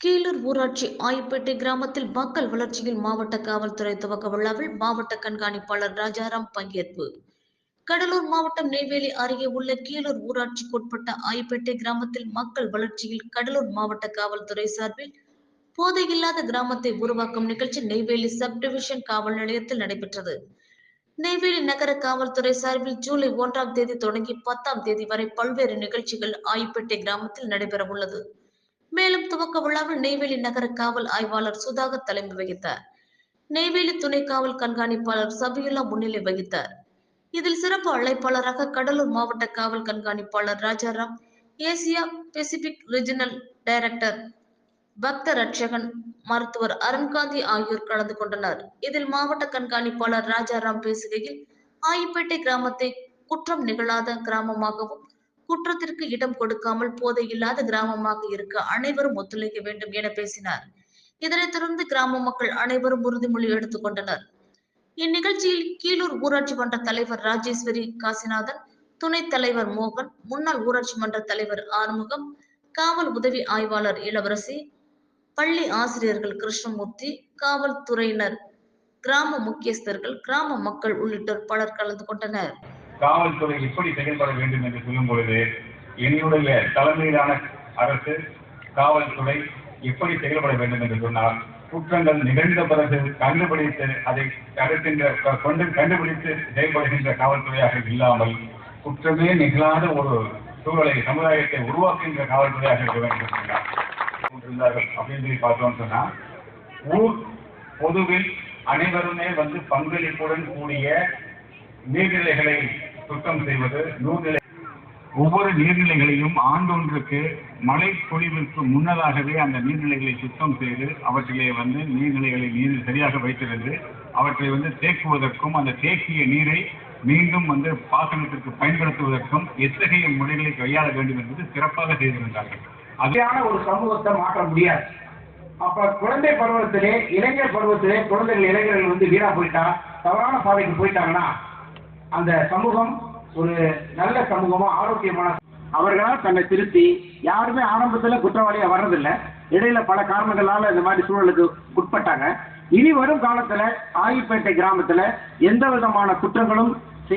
கீழூர் ஊராட்சி ஆயிப்பேட்டை கிராமத்தில் மக்கள் வளர்ச்சியில் மாவட்ட காவல்துறை துவக்க விழாவில் மாவட்ட கண்காணிப்பாளர் ராஜாராம் பங்கேற்பு. கடலூர் மாவட்டம் நெய்வேலி அருகே உள்ள கீழூர் ஊராட்சிக்குட்பட்ட ஆயிப்பேட்டை கிராமத்தில் மக்கள் வளர்ச்சியில் கடலூர் மாவட்ட காவல்துறை சார்பில் போதையில்லாத கிராமத்தை உருவாக்கும் நிகழ்ச்சி நெய்வேலி சப் டிவிஷன் காவல் நிலையத்தில் நடைபெற்றது. நெய்வேலி நகர காவல்துறை சார்பில் ஜூலை ஒன்றாம் தேதி தொடங்கி பத்தாம் தேதி வரை பல்வேறு நிகழ்ச்சிகள் ஆயிப்பேட்டை கிராமத்தில் நடைபெற உள்ளது மேலும் துவக்க விழாவில் நெய்வேலி நகர காவல் ஆய்வாளர் சுதாகர் தலைமை வகித்தார். நெய்வேலி துணை காவல் கண்காணிப்பாளர் சபியுல்லா முன்னிலை வகித்தார். இதில் சிறப்பு அழைப்பாளராக கடலூர் மாவட்ட காவல் கண்காணிப்பாளர் Rajaram Asia Pacific regional director Bhakta Ratchagan மருத்துவர் அருண்காந்தி ஆகியோர் கலந்து கொண்டனர். இதில் மாவட்ட கண்காணிப்பாளர் ராஜாராம் பேசுகையில் ஆயிப்பேட்டை கிராமத்தை குற்றம் நிகழாத கிராமமாகவும் குற்றத்திற்கு இடம் கொடுக்காமல் போதை இல்லாத கிராமமாக இருக்க அனைவரும் ஒத்துழைக்க வேண்டும் என பேசினார். இதனைத் தொடர்ந்து கிராம மக்கள் அனைவரும் உறுதிமொழி எடுத்துக் கொண்டனர். இந்நிகழ்ச்சியில் கீழூர் ஊராட்சி மன்ற தலைவர் ராஜேஸ்வரி காசிநாதன் துணைத் தலைவர் மோகன் முன்னாள் ஊராட்சி மன்ற தலைவர் ஆறுமுகம் காவல் உதவி ஆய்வாளர் இளவரசி பள்ளி ஆசிரியர்கள் கிருஷ்ணமூர்த்தி காவல்துறையினர் கிராம முக்கியஸ்தர்கள் கிராம மக்கள் உள்ளிட்டோர் பலர் கலந்து கொண்டனர். காவல்துறை எப்படி செயல்பட வேண்டும் என்று சொல்லும் பொழுது என்னுடைய தலைமையிலான அரசு காவல்துறை எப்படி செயல்பட வேண்டும் என்று சொன்னால் குற்றங்கள் நிகழ்ந்த பிறகு கண்டுபிடித்து அதை தடுக்கின்ற கொண்டு கண்டுபிடித்து செயல்படுகின்ற காவல்துறையாக இல்லாமல் குற்றமே நிகழாத ஒரு சூழலை சமுதாயத்தை உருவாக்குகின்ற காவல்துறையாக இருக்க வேண்டும் என்று சொன்னார் அப்படின்னு சொல்லி பார்த்தோம்னு சொன்னா ஊர் பொதுவில் அனைவருமே வந்து பங்களிப்புடன் கூடிய நீர்நிலைகளை சுத்தம் செய்வது நூல்நிலை ஒவ்வொரு நீர்நிலைகளையும் ஆண்டொன்றுக்கு மழை பொழிவிற்கு முன்னதாகவே அந்த நீர்நிலைகளை சுத்தம் செய்து அவற்றிலே வந்து நீர்நிலைகளை நீர் சரியாக வைத்திருந்து அவற்றை வந்து தேக்குவதற்கும் அந்த தேக்கிய நீரை மீண்டும் வந்து பாசனத்திற்கு பயன்படுத்துவதற்கும் எத்தகைய முறைகளை கையாள வேண்டும் என்பது சிறப்பாக செய்திருந்தார்கள். அதையான ஒரு சமூகத்தை மாற்ற முடியாது. அப்ப குழந்தை பருவத்திலே இளைஞர் பருவத்திலே குழந்தைகள் இளைஞர்கள் வந்து வீணா போயிட்டா தவறான பாதைக்கு போயிட்டாங்கன்னா அந்த சமூகம் ஒரு நல்ல சமூகமா ஆரோக்கியமான அவர்களால் தன்னை திருத்தி யாருமே ஆரம்பத்துல குற்றவாளியா வர்றதில்ல. இடையில பல காரணங்களால இந்த மாதிரி சூழலுக்கு உட்பட்டாங்க. இனி வரும் காலத்துல ஆயிப்பேட்டை கிராமத்துல எந்த விதமான குற்றங்களும்